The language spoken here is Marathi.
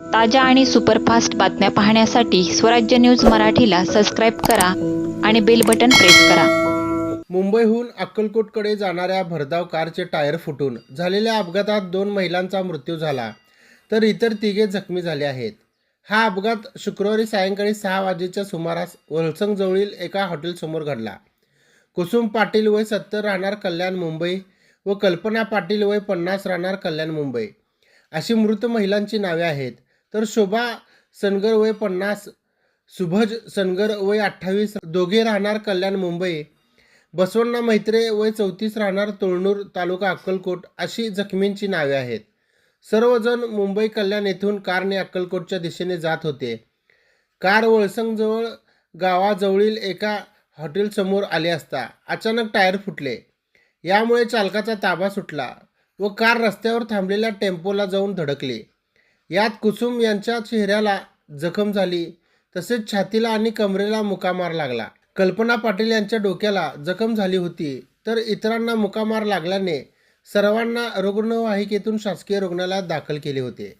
ताज्या आणि सुपरफास्ट बातम्या पाहण्यासाठी स्वराज्य न्यूज मराठीला सबस्क्राईब करा आणि बेल बटन प्रेस करा. मुंबईहून अक्कलकोटकडे जाणाऱ्या भरधाव कारचे टायर फुटून झालेल्या अपघातात दोन महिलांचा मृत्यू झाला तर इतर तिघे जखमी झाले आहेत. हा अपघात शुक्रवारी सायंकाळी सहा वाजेच्या सुमारास वलसंगजवळील एका हॉटेलसमोर घडला. कुसुम पाटील वय सत्तर राहणार कल्याण मुंबई व कल्पना पाटील वय पन्नास राहणार कल्याण मुंबई. अशी मृत महिलांची नावे आहेत. तर शोभा सनगर वय पन्नास सुभज सनगर वय अठ्ठावीस दोघे राहणार कल्याण मुंबई. बसवण्णा मैत्रे वय चौतीस राहणार तोळणूर तालुका अक्कलकोट अशी जखमींची नावे आहेत. सर्वजण मुंबई कल्याण येथून कारने अक्कलकोटच्या दिशेने जात होते. कार वळसंगजवळ गावाजवळील एका हॉटेलसमोर आले असता अचानक टायर फुटले. यामुळे चालकाचा ताबा सुटला व कार रस्त्यावर थांबलेल्या टेम्पोला जाऊन धडकली. यात कुसुम यांच्या चेहऱ्याला जखम झाली तसेच छातीला आणि कमरेला मुकामार लागला. कल्पना पाटील यांच्या डोक्याला जखम झाली होती तर इतरांना मुकामार लागल्याने सर्वांना रुग्णवाहिकेतून शासकीय रुग्णालयात दाखल केले होते.